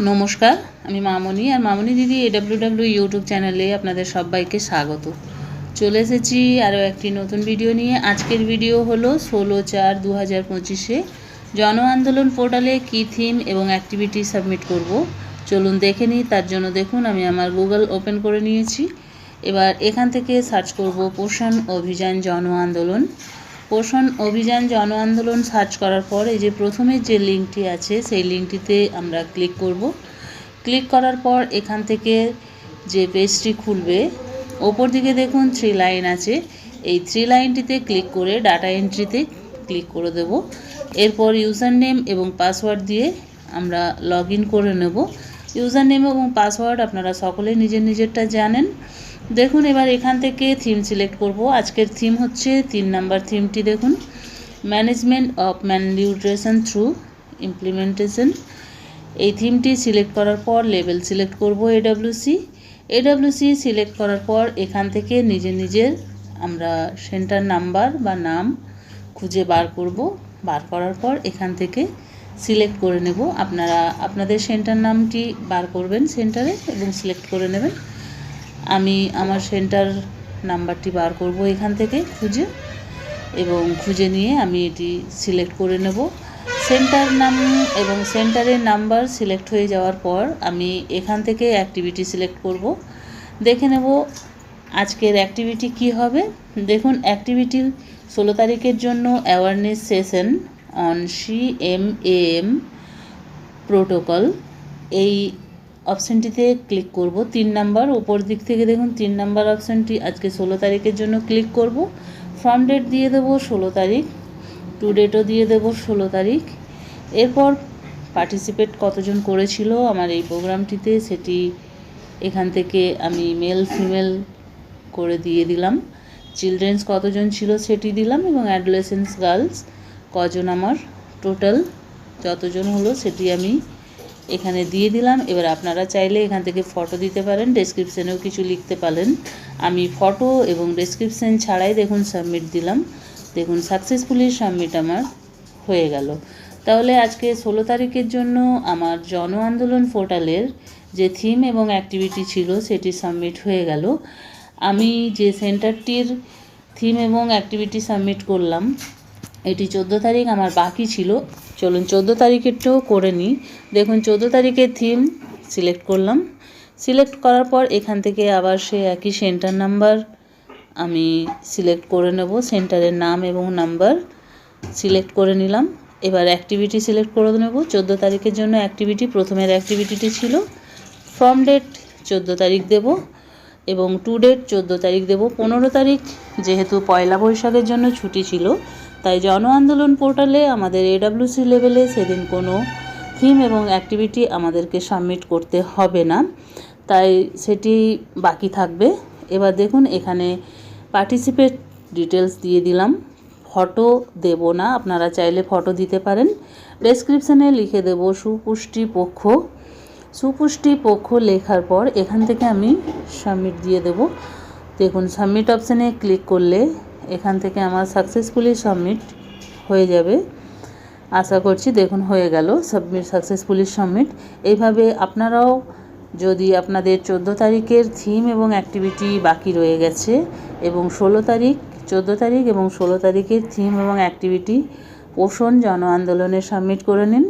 নমস্কার, আমি মামনি আর মামনি দিদি এডাব্লিউ ডাব্লিউ ইউটিউব চ্যানেলে আপনাদের সবাইকে স্বাগত। চলে এসেছি আরও একটি নতুন ভিডিও নিয়ে। আজকের ভিডিও হলো ষোলো চার দু হাজার পঁচিশে জন আন্দোলন পোর্টালে কী থিম এবং অ্যাক্টিভিটি সাবমিট করব। চলুন দেখে নিই, তার জন্য দেখুন, আমি আমার গুগল ওপেন করে নিয়েছি। এবার এখান থেকে সার্চ করব, পোষণ অভিযান জন আন্দোলন। পোষণ অভিযান জন আন্দোলন সার্চ করার পর এই যে প্রথমে যে লিঙ্কটি আছে, সেই লিঙ্কটিতে আমরা ক্লিক করব। ক্লিক করার পর এখান থেকে যে পেজটি খুলবে, ওপর দিকে দেখুন থ্রি লাইন আছে। এই থ্রি লাইনটিতে ক্লিক করে ডাটা এন্ট্রিতে ক্লিক করে দেব। এরপর ইউজার নেম এবং পাসওয়ার্ড দিয়ে আমরা লগ করে নেব। ইউজার নেম এবং পাসওয়ার্ড আপনারা সকলে নিজের নিজেরটা জানেন। দেখুন, এবার এখান থেকে থিম সিলেক্ট করব। আজকের থিম হচ্ছে তিন নাম্বার থিমটি দেখুন। Management of malnutrition through implementation এই থিমটি সিলেক্ট করার পর লেভেল সিলেক্ট করব এডাব্লিউসি এডাব্লিউসি সিলেক্ট করার পর এখান থেকে নিজে নিজের আমরা সেন্টার নাম্বার বা নাম খুঁজে বার করব। বার করার পর এখান থেকে সিলেক্ট করে নেব। আপনারা, আপনাদের সেন্টার নামটি বার করবেন সেন্টারে এবং সিলেক্ট করে নেবেন। আমি আমার সেন্টার নাম্বারটি বার করব এখান থেকে খুঁজে, এবং খুঁজে নিয়ে আমি এটি সিলেক্ট করে নেব। সেন্টার নাম এবং সেন্টারের নাম্বার সিলেক্ট হয়ে যাওয়ার পর আমি এখান থেকে অ্যাক্টিভিটি সিলেক্ট করব। দেখে নেব আজকের অ্যাক্টিভিটি কি হবে। দেখুন, অ্যাক্টিভিটি ষোলো তারিখের জন্য awareness session on C M M protocol এই অপশানটিতে ক্লিক করব। তিন নাম্বার ওপর দিক থেকে দেখুন তিন নাম্বার অপশানটি আজকে ষোলো তারিখের জন্য ক্লিক করব। ফ্রম ডেট দিয়ে দেবো ষোলো তারিখ টু ডেটও দিয়ে দেবো ষোলো তারিখ। এরপর পার্টিসিপেট কতজন করেছিল আমার এই প্রোগ্রামটিতে সেটি এখান থেকে আমি মেল ফিমেল করে দিয়ে দিলাম। চিলড্রেন্স কতজন ছিল সেটি দিলাম এবং অ্যাডোলেসেন্স গার্লস কজন আমার টোটাল যতজন হলো সেটি আমি এখানে দিয়ে দিলাম। এবার আপনারা চাইলে এখান থেকে ফটো দিতে পারেন। ডেসক্রিপশানেও কিছু লিখতে পারেন। আমি ফটো এবং ডেসক্রিপশান ছাড়াই দেখুন সাবমিট দিলাম। দেখুন সাকসেসফুলি সাবমিট আমার হয়ে গেল। তাহলে আজকে ষোলো তারিখের জন্য আমার জন আন্দোলন পোর্টালের যে থিম এবং অ্যাক্টিভিটি ছিল সেটি সাবমিট হয়ে গেল। আমি যে সেন্টারটির থিম এবং অ্যাক্টিভিটি সাবমিট করলাম, এটি চোদ্দ তারিখ আমার বাকি ছিল। চলুন চোদ্দ তারিখেরটাও করে নিই। দেখুন, চোদ্দ তারিখের থিম সিলেক্ট করলাম। সিলেক্ট করার পর এখান থেকে আবার সে একই সেন্টার নাম্বার আমি সিলেক্ট করে নেব। সেন্টারের নাম এবং নাম্বার সিলেক্ট করে নিলাম। এবার অ্যাক্টিভিটি সিলেক্ট করে নেব। চোদ্দ তারিখের জন্য অ্যাক্টিভিটি প্রথমের অ্যাক্টিভিটিটি ছিল। ফর্ম ডেট চোদ্দ তারিখ দেব এবং টু ডেট চোদ্দ তারিখ দেব। পনেরো তারিখ, যেহেতু পয়লা বৈশাখের জন্য ছুটি ছিল তাই জন আন্দোলন পোর্টালে আমাদের এডাব্লিউসি লেভেলে সেদিন কোনো থিম এবং অ্যাক্টিভিটি আমাদেরকে সাবমিট করতে হবে না। তাই সেটি বাকি থাকবে। এবার দেখুন, এখানে পার্টিসিপেট ডিটেলস দিয়ে দিলাম। ফটো দেব না, আপনারা চাইলে ফটো দিতে পারেন। ডেসক্রিপশানে লিখে দেব সুপুষ্টি পক্ষ। সুপুষ্টি পক্ষ লেখার পর এখান থেকে আমি সাবমিট দিয়ে দেব। দেখুন সাবমিট অপশানে ক্লিক করলে এখান থেকে আমার সাকসেসফুলি সাবমিট হয়ে যাবে। আশা করছি দেখুন হয়ে গেল সাবমিট সাকসেসফুলি সাবমিট এইভাবে আপনারাও যদি আপনাদের চোদ্দ তারিখের থিম এবং অ্যাক্টিভিটি বাকি রয়ে গেছে এবং ষোলো তারিখ, চোদ্দ তারিখ এবং ষোলো তারিখের থিম এবং অ্যাক্টিভিটি পোষণ জন আন্দোলনে সাবমিট করে নিন।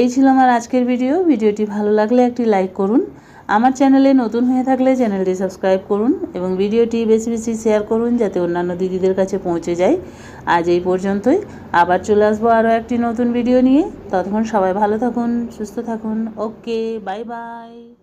এই ছিল আমার আজকের ভিডিও ভিডিওটি ভালো লাগলে একটি লাইক করুন। আমার চ্যানেলে নতুন হয়ে থাকলে চ্যানেলটি সাবস্ক্রাইব করুন এবং ভিডিওটি বেশি বেশি শেয়ার করুন যাতে অন্যান্য দিদিদের কাছে পৌঁছে যায়। আজ এই পর্যন্তই। আবার চলে আসব আরও একটি নতুন ভিডিও নিয়ে। ততক্ষণ সবাই ভালো থাকুন, সুস্থ থাকুন। Okay, bye bye.